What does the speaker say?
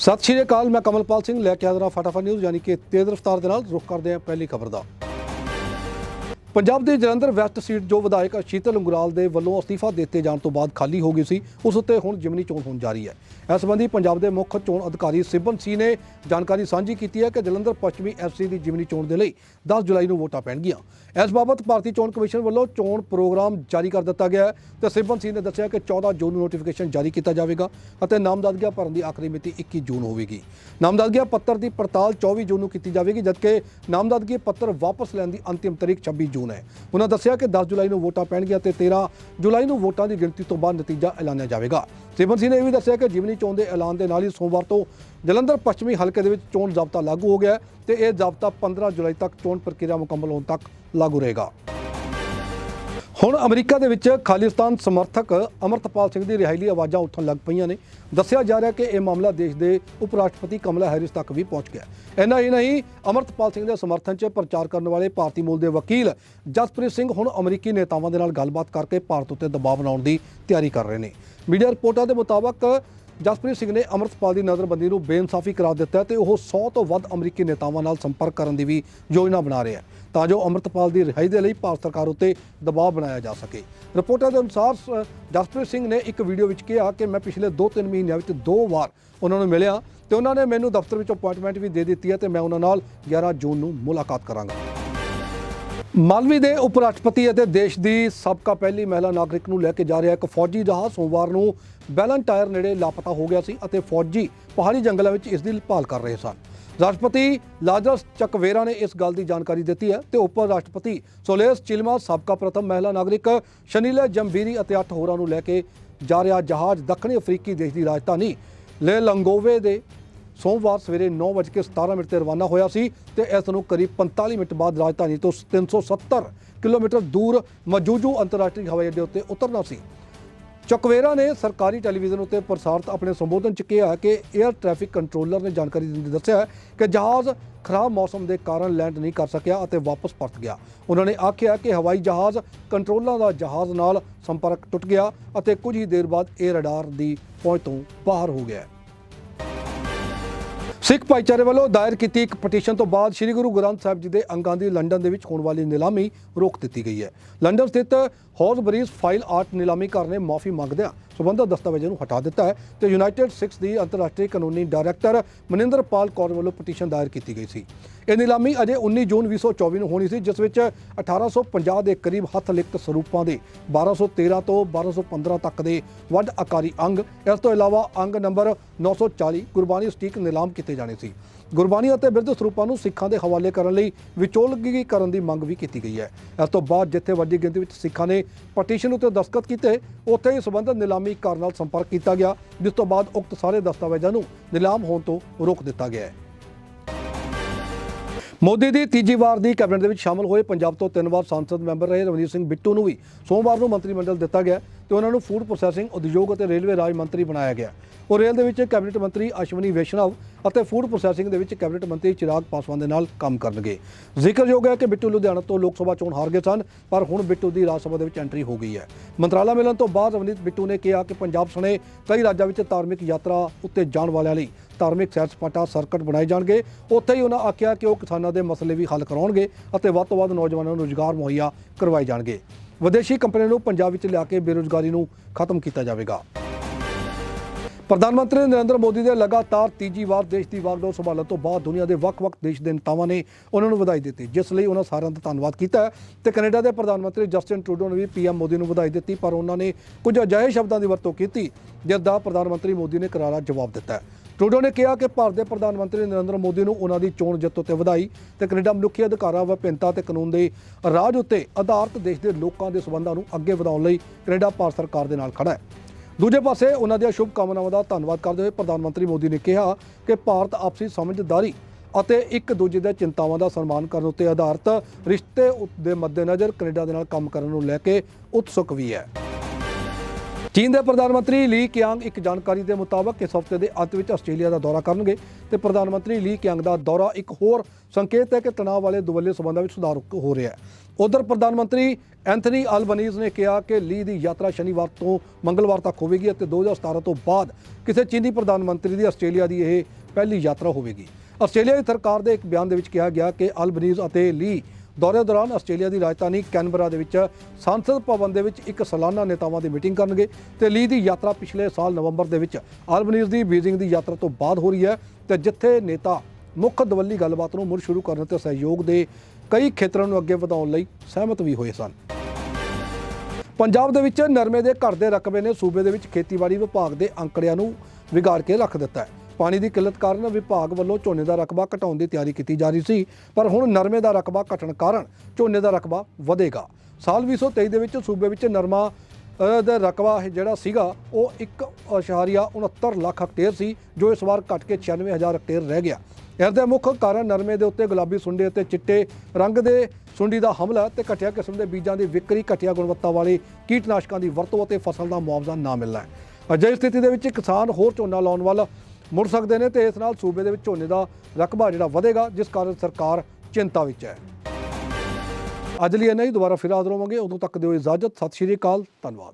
ਸਤਿ ਸ਼੍ਰੀ ਅਕਾਲ, ਮੈਂ ਕਮਲਪਾਲ ਸਿੰਘ, ਲੈ ਕੇ ਹਾਜ਼ਰ ਹਾਂ ਫਟਾਫਟ ਨਿਊਜ਼ ਯਾਨੀ ਕਿ ਤੇਜ਼ ਰਫ਼ਤਾਰ ਦੇ ਨਾਲ ਰੁਖ ਕਰਦੇ ਹਾਂ ਪਹਿਲੀ ਖਬਰ ਦਾ। ਪੰਜਾਬ ਦੇ ਜਲੰਧਰ ਵੈਸਟ ਸੀਟ ਜੋ ਵਿਧਾਇਕ ਸ਼ੀਤਲ ਉਂਗਰਾਲ ਦੇ ਵੱਲੋਂ ਅਸਤੀਫਾ ਦਿੱਤੇ ਜਾਣ ਤੋਂ ਬਾਅਦ ਖਾਲੀ ਹੋ ਗਈ ਸੀ, ਉਸ ਉੱਤੇ ਹੁਣ ਜਿਮਨੀ ਚੋਣ ਹੋਣ ਜਾ ਰਹੀ ਹੈ। ਇਸ ਸੰਬੰਧੀ ਪੰਜਾਬ ਦੇ ਮੁੱਖ ਚੋਣ ਅਧਿਕਾਰੀ ਸਿਬਨ ਸੀ ਨੇ ਜਾਣਕਾਰੀ ਸਾਂਝੀ ਕੀਤੀ ਹੈ ਕਿ ਜਲੰਧਰ ਪੱਛਮੀ ਐਫਸੀ ਦੀ ਜਿਮਨੀ ਚੋਣ ਦੇ ਲਈ 10 ਜੁਲਾਈ ਨੂੰ ਵੋਟਾਂ ਪੈਣਗੀਆਂ। ਇਸ ਬਾਬਤ ਭਾਰਤੀ ਚੋਣ ਕਮਿਸ਼ਨ ਵੱਲੋਂ ਚੋਣ ਪ੍ਰੋਗਰਾਮ ਜਾਰੀ ਕਰ ਦਿੱਤਾ ਗਿਆ ਹੈ ਤੇ ਸਿਬਨ ਸੀ ਨੇ ਦੱਸਿਆ ਕਿ 14 ਜੂਨ ਨੂੰ ਨੋਟੀਫਿਕੇਸ਼ਨ ਜਾਰੀ ਕੀਤਾ ਜਾਵੇਗਾ ਅਤੇ ਨਾਮਜ਼ਦਗੀਆਂ ਭਰਨ ਦੀ ਆਖਰੀ ਮਿਤੀ 21 ਜੂਨ ਹੋਵੇਗੀ। ਨਾਮਜ਼ਦਗੀਆਂ ਪੱਤਰ ਦੀ ਪੜਤਾਲ 24 ਜੂਨ ਨੂੰ ਕੀਤੀ ਜਾਵੇਗੀ, ਜਦਕਿ ਨਾਮਜ਼ਦਗੀ ਪੱਤਰ ਵਾਪਸ ਲੈਣ ਦੀ ਅੰਤਿਮ ਤਾਰੀਖ 26 ਜੂਨ ਹੈ। ਉਹਨਾਂ ਦੱਸਿਆ ਕਿ 10 ਜੁਲਾਈ ਨੂੰ ਵੋਟਾਂ ਪੈਣਗੀਆਂ ਤੇ 13 ਜੁਲਾਈ ਨੂੰ ਵੋਟਾਂ ਦੀ ਗਿਣਤੀ ਤੋਂ ਬਾਅਦ ਨਤੀਜਾ ਐਲਾਨਿਆ ਜਾਵੇਗਾ। ਸਿਮਰਨ ਸਿੰਘ ਨੇ ਇਹ ਵੀ ਦੱਸਿਆ ਕਿ ਜਿਮਨੀ ਚੋਣ ਦੇ ਐਲਾਨ ਦੇ ਨਾਲ ਹੀ ਸੋਮਵਾਰ ਤੋਂ ਜਲੰਧਰ ਪੱਛਮੀ ਹਲਕੇ ਦੇ ਵਿੱਚ ਚੋਣ ਜ਼ਾਬਤਾ ਲਾਗੂ ਹੋ ਗਿਆ ਹੈ ਤੇ ਇਹ ਜ਼ਾਬਤਾ 15 ਜੁਲਾਈ ਤੱਕ ਚੋਣ ਪ੍ਰਕਿਰਿਆ ਮੁਕੰਮਲ ਹੋਣ ਤੱਕ ਲਾਗੂ ਰਹੇਗਾ। ਹੁਣ ਅਮਰੀਕਾ ਦੇ ਵਿੱਚ ਖਾਲਿਸਤਾਨ ਸਮਰਥਕ ਅਮਰਤਪਾਲ ਸਿੰਘ ਦੀ ਰਿਹਾਈ ਲਈ ਆਵਾਜ਼ਾਂ ਉੱਠਣ ਲੱਗ ਪਈਆਂ ਨੇ। ਦੱਸਿਆ ਜਾ ਰਿਹਾ ਕਿ ਇਹ ਮਾਮਲਾ ਦੇਸ਼ ਦੇ ਉਪ ਰਾਸ਼ਟਰਪਤੀ ਕਮਲਾ ਹੈਰਿਸ ਤੱਕ ਵੀ ਪਹੁੰਚ ਗਿਆ। ਇੰਨਾ ਹੀ ਨਹੀਂ, ਅਮਰਤਪਾਲ ਸਿੰਘ ਦੇ ਸਮਰਥਨ 'ਚ ਪ੍ਰਚਾਰ ਕਰਨ ਵਾਲੇ ਭਾਰਤੀ ਮੂਲ ਦੇ ਵਕੀਲ ਜਸਪ੍ਰੀਤ ਸਿੰਘ ਹੁਣ ਅਮਰੀਕੀ ਨੇਤਾਵਾਂ ਦੇ ਨਾਲ ਗੱਲਬਾਤ ਕਰਕੇ ਭਾਰਤ ਉੱਤੇ ਦਬਾਅ ਬਣਾਉਣ ਦੀ ਤਿਆਰੀ ਕਰ ਰਹੇ ਨੇ। ਮੀਡੀਆ ਰਿਪੋਰਟਾਂ ਦੇ ਮੁਤਾਬਕ ਜਸਪ੍ਰੀਤ ਸਿੰਘ ਨੇ ਅਮਰਤਪਾਲ ਦੀ ਨਜ਼ਰਬੰਦੀ ਨੂੰ ਬੇਇਨਸਾਫੀ ਕਰਾਰ ਦਿੱਤਾ ਹੈ ਤੇ ਉਹ 100 ਤੋਂ ਵੱਧ ਅਮਰੀਕੀ ਨੇਤਾਵਾਂ ਨਾਲ ਸੰਪਰਕ ਕਰਨ ਦੀ ਵੀ ਯੋਜਨਾ ਬਣਾ ਰਿਹਾ ਹੈ, ਤਾਂ ਜੋ ਅਮਰਤਪਾਲ ਦੀ ਰਿਹਾਈ ਦੇ ਲਈ ਭਾਰਤ ਸਰਕਾਰ ਉੱਤੇ ਦਬਾਅ ਬਣਾਇਆ ਜਾ ਸਕੇ। ਰਿਪੋਰਟਾਂ ਦੇ ਅਨੁਸਾਰ ਸ- ਜਸਪ੍ਰੀਤ ਸਿੰਘ ਨੇ ਇੱਕ ਵੀਡੀਓ ਵਿੱਚ ਕਿਹਾ ਕਿ ਮੈਂ ਪਿਛਲੇ 2-3 ਮਹੀਨਿਆਂ ਵਿੱਚ ਦੋ ਵਾਰ ਉਹਨਾਂ ਨੂੰ ਮਿਲਿਆ ਤੇ ਉਹਨਾਂ ਨੇ ਮੈਨੂੰ ਦਫ਼ਤਰ ਵਿੱਚ ਅਪਾਇੰਟਮੈਂਟ ਵੀ ਦੇ ਦਿੱਤੀ ਹੈ ਤੇ ਮੈਂ ਉਹਨਾਂ ਨਾਲ 11 ਜੂਨ ਨੂੰ ਮੁਲਾਕਾਤ ਕਰਾਂਗਾ। ਮਾਲਵੀ ਦੇ ਉਪ ਰਾਸ਼ਟਰਪਤੀ ਅਤੇ ਦੇਸ਼ ਦੀ ਸਾਬਕਾ ਪਹਿਲੀ ਮਹਿਲਾ ਨਾਗਰਿਕ ਨੂੰ ਲੈ ਕੇ ਜਾ ਰਿਹਾ ਇੱਕ ਫੌਜੀ ਜਹਾਜ਼ ਸੋਮਵਾਰ ਨੂੰ ਬੈਲਨਟਾਇਰ ਨੇੜੇ ਲਾਪਤਾ ਹੋ ਗਿਆ ਸੀ ਅਤੇ ਫੌਜੀ ਪਹਾੜੀ ਜੰਗਲਾਂ ਵਿੱਚ ਇਸ ਦੀ ਭਾਲ ਕਰ ਰਹੇ ਸਨ। ਰਾਸ਼ਟਰਪਤੀ ਲਾਜਰਸ ਚੱਕਵੇਰਾ ਨੇ ਇਸ ਗੱਲ ਦੀ ਜਾਣਕਾਰੀ ਦਿੱਤੀ ਹੈ ਤੇ ਉਪ ਰਾਸ਼ਟਰਪਤੀ ਸੋਲੇਸ ਚਿਲਮਾ, ਸਾਬਕਾ ਪ੍ਰਥਮ ਮਹਿਲਾ ਨਾਗਰਿਕ ਸ਼ਨੀਲਾ ਜੰਬੀਰੀ ਅਤੇ 8 ਹੋਰਾਂ ਨੂੰ ਲੈ ਕੇ ਜਾ ਰਿਹਾ ਜਹਾਜ਼ ਦੱਖਣੀ ਅਫਰੀਕੀ ਦੇਸ਼ ਦੀ ਰਾਜਧਾਨੀ ਲੈ ਲੰਗੋਵੇ ਦੇ ਸੋਮਵਾਰ ਸਵੇਰੇ 9:17 ਮਿੰਟ ਤੇ ਰਵਾਨਾ ਹੋਇਆ ਸੀ ਤੇ ਇਸ ਨੂੰ ਕਰੀਬ 45 ਮਿੰਟ ਬਾਅਦ ਰਾਜਧਾਨੀ ਤੋਂ 370 ਕਿਲੋਮੀਟਰ ਦੂਰ ਮਜੂਜੂ ਅੰਤਰਰਾਸ਼ਟਰੀ ਹਵਾਈ ਅੱਡੇ ਉੱਤੇ ਉਤਰਨਾ ਸੀ। ਚਕਵੇਰਾ ਨੇ ਸਰਕਾਰੀ ਟੈਲੀਵਿਜ਼ਨ ਉੱਤੇ ਪ੍ਰਸਾਰਿਤ ਆਪਣੇ ਸੰਬੋਧਨ 'ਚ ਕਿਹਾ ਕਿ 에ਅਰ ਟ੍ਰੈਫਿਕ ਕੰਟਰੋਲਰ ਨੇ ਜਾਣਕਾਰੀ ਦਿੰਦੇ ਦੱਸਿਆ ਕਿ ਜਹਾਜ਼ ਖਰਾਬ ਮੌਸਮ ਦੇ ਕਾਰਨ ਲੈਂਡ ਨਹੀਂ ਕਰ ਸਕਿਆ ਅਤੇ ਵਾਪਸ ਪਰਤ ਗਿਆ। ਉਹਨਾਂ ਨੇ ਆਖਿਆ ਕਿ ਹਵਾਈ ਜਹਾਜ਼ ਕੰਟਰੋਲਾਂ ਦਾ ਜਹਾਜ਼ ਨਾਲ ਸੰਪਰਕ ਟੁੱਟ ਗਿਆ ਅਤੇ ਕੁਝ ਹੀ ਦੇਰ ਬਾਅਦ ਇਹ ਰਡਾਰ ਦੀ ਪਹੁੰਚ ਤੋਂ ਬਾਹਰ ਹੋ ਗਿਆ। ਸਿੱਖ ਭਾਈਚਾਰੇ ਵੱਲੋਂ ਦਾਇਰ ਕੀਤੀ ਇੱਕ ਪਟੀਸ਼ਨ ਤੋਂ ਬਾਅਦ ਸ੍ਰੀ ਗੁਰੂ ਗ੍ਰੰਥ ਸਾਹਿਬ ਜੀ ਦੇ ਅੰਗਾਂ ਦੀ ਲੰਡਨ ਦੇ ਵਿੱਚ ਹੋਣ ਵਾਲੀ ਨਿਲਾਮੀ ਰੋਕ ਦਿੱਤੀ ਗਈ ਹੈ। ਲੰਡਨ ਸਥਿਤ ਹੌਜ਼ਬਰੀਜ਼ ਫਾਈਲ ਆਰਟ ਨਿਲਾਮੀ ਘਰ ਨੇ ਮਾਫੀ ਮੰਗਦਿਆਂ ਸਬੰਧਤ ਦਸਤਾਵੇਜ਼ਾਂ ਨੂੰ ਹਟਾ ਦਿੱਤਾ ਹੈ ਤੇ ਯੂਨਾਈਟਿਡ ਸਿੱਖਸ ਦੀ ਅੰਤਰਰਾਸ਼ਟਰੀ ਕਾਨੂੰਨੀ ਡਾਇਰੈਕਟਰ ਮਨਿੰਦਰ ਪਾਲ ਕੌਰ ਵੱਲੋਂ ਪਟੀਸ਼ਨ ਦਾਇਰ ਕੀਤੀ ਗਈ ਸੀ। ਇਹ ਨਿਲਾਮੀ ਅਜੇ 19 ਜੂਨ 2024 ਨੂੰ ਹੋਣੀ ਸੀ, ਜਿਸ ਵਿੱਚ 1850 ਦੇ ਕਰੀਬ ਹੱਥ ਲਿਖਤ ਸਰੂਪਾਂ ਦੇ 1213 ਤੋਂ 1215 ਤੱਕ ਦੇ ਵੱਡ ਆਕਾਰੀ ਅੰਗ, ਇਸ ਤੋਂ ਇਲਾਵਾ ਅੰਗ ਨੰਬਰ 940 ਗੁਰਬਾਣੀ ਸਟੀਕ ਨਿਲਾਮ ਕੀਤੇ ਜਾਣੇ ਸੀ। ਗੁਰਬਾਣੀ ਅਤੇ ਬਿਰਧ ਸਰੂਪਾਂ ਨੂੰ ਸਿੱਖਾਂ ਦੇ ਹਵਾਲੇ ਕਰਨ ਲਈ ਵਿਚੋਲਗੀ ਕਰਨ ਦੀ ਮੰਗ ਵੀ ਕੀਤੀ ਗਈ ਹੈ। ਇਸ ਤੋਂ ਬਾਅਦ ਜਿੱਥੇ ਵੱਡੀ ਗਿਣਤੀ ਵਿੱਚ ਸਿੱਖਾਂ ਨੇ ਪਟੀਸ਼ਨ ਉੱਤੇ ਦਸਤਖਤ ਕੀਤੇ, ਉੱਥੇ ਹੀ ਸਬੰਧਤ ਨਿਲਾਮੀ ਘਰ ਨਾਲ ਸੰਪਰਕ ਕੀਤਾ ਗਿਆ, ਜਿਸ ਤੋਂ ਬਾਅਦ ਉਕਤ ਸਾਰੇ ਦਸਤਾਵੇਜ਼ਾਂ ਨੂੰ ਨਿਲਾਮ ਹੋਣ ਤੋਂ ਰੋਕ ਦਿੱਤਾ ਗਿਆ ਹੈ। ਮੋਦੀ ਦੀ ਤੀਜੀ ਵਾਰ ਦੀ ਕੈਬਨਿਟ ਦੇ ਵਿੱਚ ਸ਼ਾਮਲ ਹੋਏ ਪੰਜਾਬ ਤੋਂ ਤਿੰਨ ਵਾਰ ਸੰਸਦ ਮੈਂਬਰ ਰਹੇ, ਰਵਨੀਤ ਸਿੰਘ ਬਿੱਟੂ ਨੂੰ ਵੀ ਸੋਮਵਾਰ ਨੂੰ ਮੰਤਰੀ ਮੰਡਲ ਦਿੱਤਾ ਗਿਆ। ਤੇ ਉਹਨਾਂ ਨੂੰ ਫੂਡ ਪ੍ਰੋਸੈਸਿੰਗ ਉਦਯੋਗ ਅਤੇ ਰੇਲਵੇ ਰਾਜ ਮੰਤਰੀ ਬਣਾਇਆ ਗਿਆ। ਉਹ ਰੇਲ ਦੇ ਵਿੱਚ ਕੈਬਨਿਟ ਮੰਤਰੀ ਅਸ਼ਵਨੀ ਵੈਸ਼ਨਵ ਅਤੇ ਫੂਡ ਪ੍ਰੋਸੈਸਿੰਗ ਦੇ ਵਿੱਚ ਕੈਬਨਿਟ ਮੰਤਰੀ ਚਿਰਾਗ ਪਾਸਵਾਨ ਦੇ ਨਾਲ ਕੰਮ ਕਰਨਗੇ। ਜ਼ਿਕਰਯੋਗ ਹੈ ਕਿ ਬਿੱਟੂ ਲੁਧਿਆਣਾ ਤੋਂ ਲੋਕ ਸਭਾ ਚੋਣ ਹਾਰ ਗਏ ਸਨ, ਪਰ ਹੁਣ ਬਿੱਟੂ ਦੀ ਰਾਜ ਸਭਾ ਦੇ ਵਿੱਚ ਐਂਟਰੀ ਹੋ ਗਈ ਹੈ। ਮੰਤਰਾਲਾ ਮਿਲਣ ਤੋਂ ਬਾਅਦ ਰਵਨੀਤ ਬਿੱਟੂ ਨੇ ਕਿਹਾ ਕਿ ਪੰਜਾਬ ਸਣੇ ਕਈ ਰਾਜਾਂ ਵਿੱਚ ਧਾਰਮਿਕ ਯਾਤਰਾ ਉੱਤੇ ਜਾਣ ਵਾਲਿਆਂ ਲਈ ਧਾਰਮਿਕ ਸੈਰ ਸਪਾਟਾ ਸਰਕਟ ਬਣਾਏ ਜਾਣਗੇ। ਉੱਥੇ ਹੀ ਉਹਨਾਂ ਆਖਿਆ ਕਿ ਉਹ ਕਿਸਾਨਾਂ ਦੇ ਮਸਲੇ ਵੀ ਹੱਲ ਕਰਾਉਣਗੇ ਅਤੇ ਵੱਧ ਤੋਂ ਵੱਧ ਨੌਜਵਾਨਾਂ ਨੂੰ ਰੁਜ਼ਗਾਰ ਮੁਹੱਈਆ ਕਰਵਾਏ ਜਾਣਗੇ। ਵਿਦੇਸ਼ੀ ਕੰਪਨੀਆਂ ਨੂੰ ਪੰਜਾਬ ਵਿੱਚ ਲਿਆ ਕੇ ਬੇਰੁਜ਼ਗਾਰੀ ਨੂੰ ਖਤਮ ਕੀਤਾ ਜਾਵੇਗਾ। ਪ੍ਰਧਾਨ ਮੰਤਰੀ ਨਰਿੰਦਰ ਮੋਦੀ ਦੇ ਲਗਾਤਾਰ ਤੀਜੀ ਵਾਰ ਦੇਸ਼ ਦੀ ਵਾਗਡੋਰ ਸੰਭਾਲਣ ਤੋਂ ਬਾਅਦ ਦੁਨੀਆ ਦੇ ਵੱਖ-ਵੱਖ ਦੇਸ਼ ਦੇ ਨੇਤਾਵਾਂ ਨੇ ਉਹਨਾਂ ਨੂੰ ਵਧਾਈ ਦਿੱਤੀ, ਜਿਸ ਲਈ ਉਹਨਾਂ ਸਾਰਿਆਂ ਦਾ ਧੰਨਵਾਦ ਕੀਤਾ ਹੈ। ਤੇ ਕੈਨੇਡਾ ਦੇ ਪ੍ਰਧਾਨ ਮੰਤਰੀ ਜਸਟਿਨ ਟਰੂਡੋ ਨੇ ਵੀ ਪੀਐਮ ਮੋਦੀ ਨੂੰ ਵਧਾਈ ਦਿੱਤੀ, ਪਰ ਉਹਨਾਂ ਨੇ ਕੁਝ ਅਜਿਹੇ ਸ਼ਬਦਾਂ ਦੀ ਵਰਤੋਂ ਕੀਤੀ, ਜਿਸ ਦਾ ਪ੍ਰਧਾਨ ਮੰਤਰੀ ਮੋਦੀ ਨੇ ਕਰਾਰਾ ਜਵਾਬ ਦਿੱਤਾ ਟਰੂਡੋ ਨੇ ਕਿਹਾ ਕਿ ਭਾਰਤ ਦੇ ਪ੍ਰਧਾਨ ਮੰਤਰੀ ਨਰਿੰਦਰ ਮੋਦੀ ਨੂੰ ਉਹਨਾਂ ਦੀ ਚੋਣ ਜਿੱਤ ਉੱਤੇ ਵਧਾਈ ਤੇ ਕੈਨੇਡਾ ਮਨੁੱਖੀ ਅਧਿਕਾਰਾਂ ਵਿਭਿੰਨਤਾ ਤੇ ਕਾਨੂੰਨ ਦੇ ਰਾਜ ਉੱਤੇ ਆਧਾਰਿਤ ਦੇਸ਼ ਦੇ ਲੋਕਾਂ ਦੇ ਸਬੰਧਾਂ ਨੂੰ ਅੱਗੇ ਵਧਾਉਣ ਲਈ ਕੈਨੇਡਾ ਭਾਰਤ ਸਰਕਾਰ ਦੇ ਨਾਲ ਖੜਾ ਹੈ। ਦੂਜੇ ਪਾਸੇ ਉਹਨਾਂ ਦੀਆਂ ਸ਼ੁਭ ਕਾਮਨਾਵਾਂ ਦਾ ਧੰਨਵਾਦ ਕਰਦੇ ਹੋਏ ਪ੍ਰਧਾਨ ਮੰਤਰੀ ਮੋਦੀ ਨੇ ਕਿਹਾ ਕਿ ਭਾਰਤ ਆਪਸੀ ਸਮਝਦਾਰੀ ਅਤੇ ਇੱਕ ਦੂਜੇ ਦੀਆਂ ਚਿੰਤਾਵਾਂ ਦਾ ਸਨਮਾਨ ਕਰਨ ਉੱਤੇ ਆਧਾਰਿਤ ਰਿਸ਼ਤੇ ਦੇ ਮੱਦੇਨਜ਼ਰ ਕੈਨੇਡਾ ਦੇ ਨਾਲ ਕੰਮ ਕਰਨ ਨੂੰ ਲੈ ਕੇ ਉਤਸੁਕ ਵੀ ਹੈ। ਚੀਨ ਦੇ ਪ੍ਰਧਾਨ ਮੰਤਰੀ ਲੀ ਕਿਆਂਗ ਇੱਕ ਜਾਣਕਾਰੀ ਦੇ ਮੁਤਾਬਕ ਇਸ ਹਫ਼ਤੇ ਦੇ ਅੰਤ ਵਿੱਚ ਆਸਟ੍ਰੇਲੀਆ ਦਾ ਦੌਰਾ ਕਰਨਗੇ ਤੇ ਪ੍ਰਧਾਨ ਮੰਤਰੀ ਲੀ ਕਿਆਂਗ ਦਾ ਦੌਰਾ ਇੱਕ ਹੋਰ ਸੰਕੇਤ ਹੈ ਕਿ ਤਣਾਅ ਵਾਲੇ ਦੁਵੱਲੇ ਸਬੰਧਾਂ ਵਿੱਚ ਸੁਧਾਰ ਹੋ ਰਿਹਾ ਹੈ। ਉਧਰ ਪ੍ਰਧਾਨ ਮੰਤਰੀ ਐਂਥਨੀ ਅਲਬਨੀਜ਼ ਨੇ ਕਿਹਾ ਕਿ ਲੀ ਦੀ ਯਾਤਰਾ ਸ਼ਨੀਵਾਰ ਤੋਂ ਮੰਗਲਵਾਰ ਤੱਕ ਹੋਵੇਗੀ ਅਤੇ 2017 ਤੋਂ ਬਾਅਦ ਕਿਸੇ ਚੀਨੀ ਪ੍ਰਧਾਨ ਮੰਤਰੀ ਦੀ ਆਸਟ੍ਰੇਲੀਆ ਦੀ ਇਹ ਪਹਿਲੀ ਯਾਤਰਾ ਹੋਵੇਗੀ। ਆਸਟ੍ਰੇਲੀਆ ਦੀ ਸਰਕਾਰ ਦੇ ਇੱਕ ਬਿਆਨ ਦੇ ਵਿੱਚ ਕਿਹਾ ਗਿਆ ਕਿ ਅਲਬਨੀਜ਼ ਅਤੇ ਲੀ ਦੌਰੇ ਦੌਰਾਨ ਆਸਟ੍ਰੇਲੀਆ ਦੀ ਰਾਜਧਾਨੀ ਕੈਨਬਰਾ ਦੇ ਵਿੱਚ ਸੰਸਦ ਭਵਨ ਦੇ ਵਿੱਚ ਇੱਕ ਸਾਲਾਨਾ ਨੇਤਾਵਾਂ ਦੀ ਮੀਟਿੰਗ ਕਰਨਗੇ ਤੇ ਲੀ ਦੀ ਯਾਤਰਾ ਪਿਛਲੇ ਸਾਲ ਨਵੰਬਰ ਦੇ ਵਿੱਚ ਅਲਬਨੀਜ਼ ਦੀ ਬੀਜਿੰਗ ਦੀ ਯਾਤਰਾ ਤੋਂ ਬਾਅਦ ਹੋ ਰਹੀ ਹੈ ਤੇ ਜਿੱਥੇ ਨੇਤਾ ਮੁੱਖ ਦਵੱਲੀ ਗੱਲਬਾਤ ਨੂੰ ਮੁੜ ਸ਼ੁਰੂ ਕਰਨ ਤੇ ਸਹਿਯੋਗ ਦੇ ਕਈ ਖੇਤਰਾਂ ਨੂੰ ਅੱਗੇ ਵਧਾਉਣ ਲਈ ਸਹਿਮਤ ਵੀ ਹੋਏ ਸਨ। ਪੰਜਾਬ ਦੇ ਵਿੱਚ ਨਰਮੇ ਦੇ ਘਰ ਦੇ ਰਕਬੇ ਨੇ ਸੂਬੇ ਦੇ ਵਿੱਚ ਖੇਤੀਬਾੜੀ ਵਿਭਾਗ ਦੇ ਅੰਕੜਿਆਂ ਨੂੰ ਵਿਗਾੜ ਕੇ ਰੱਖ ਦਿੱਤਾ ਹੈ। ਪਾਣੀ ਦੀ ਕਿੱਲਤ ਕਾਰਨ ਵਿਭਾਗ ਵੱਲੋਂ ਝੋਨੇ ਦਾ ਰਕਬਾ ਘਟਾਉਣ ਦੀ ਤਿਆਰੀ ਕੀਤੀ ਜਾ ਰਹੀ ਸੀ, ਪਰ ਹੁਣ ਨਰਮੇ ਦਾ ਰਕਬਾ ਘਟਣ ਕਾਰਨ ਝੋਨੇ ਦਾ ਰਕਬਾ ਵਧੇਗਾ। ਸਾਲ 2023 ਦੇ ਵਿੱਚ ਸੂਬੇ ਵਿੱਚ ਨਰਮਾ ਦਾ ਰਕਬਾ ਜਿਹੜਾ ਸੀਗਾ, ਉਹ 1.69 ਲੱਖ ਹੈਕਟੇਅਰ ਸੀ, ਜੋ ਇਸ ਵਾਰ ਘਟ ਕੇ 96000 ਹੈਕਟੇਅਰ ਰਹਿ ਗਿਆ। ਇਸ ਦੇ ਮੁੱਖ ਕਾਰਨ ਨਰਮੇ ਦੇ ਉੱਤੇ ਗੁਲਾਬੀ ਸੁੰਡੀ ਅਤੇ ਚਿੱਟੇ ਰੰਗ ਦੇ ਸੁੰਡੀ ਦਾ ਹਮਲਾ ਤੇ ਘਟੀਆ ਕਿਸਮ ਦੇ ਬੀਜਾਂ ਦੀ ਵਿਕਰੀ, ਘਟੀਆ ਗੁਣਵੱਤਾ ਵਾਲੇ ਕੀਟਨਾਸ਼ਕਾਂ ਦੀ ਵਰਤੋਂ ਅਤੇ ਫਸਲ ਦਾ ਮੁਆਵਜ਼ਾ ਨਾ ਮਿਲਣਾ। ਹੈ ਅਜਿਹੀ ਸਥਿਤੀ ਦੇ ਵਿੱਚ ਕਿਸਾਨ ਹੋਰ ਝੋਨਾ ਲਾਉਣ ਵੱਲ ਮੁੜ ਸਕਦੇ ਨੇ ਤੇ ਇਸ ਨਾਲ ਸੂਬੇ ਦੇ ਵਿੱਚ ਝੋਨੇ ਦਾ ਰਕਬਾ ਜਿਹੜਾ ਵਧੇਗਾ, ਜਿਸ ਕਾਰਨ ਸਰਕਾਰ ਚਿੰਤਾ ਵਿੱਚ ਹੈ। ਅੱਜ ਲਈ ਇੰਨਾ ਹੀ, ਦੁਬਾਰਾ ਫਿਰ ਹਾਜ਼ਰ ਹੋਵਾਂਗੇ। ਉਦੋਂ ਤੱਕ ਦਿਓ ਇਜਾਜ਼ਤ। ਸਤਿ ਸ਼੍ਰੀ ਅਕਾਲ। ਧੰਨਵਾਦ।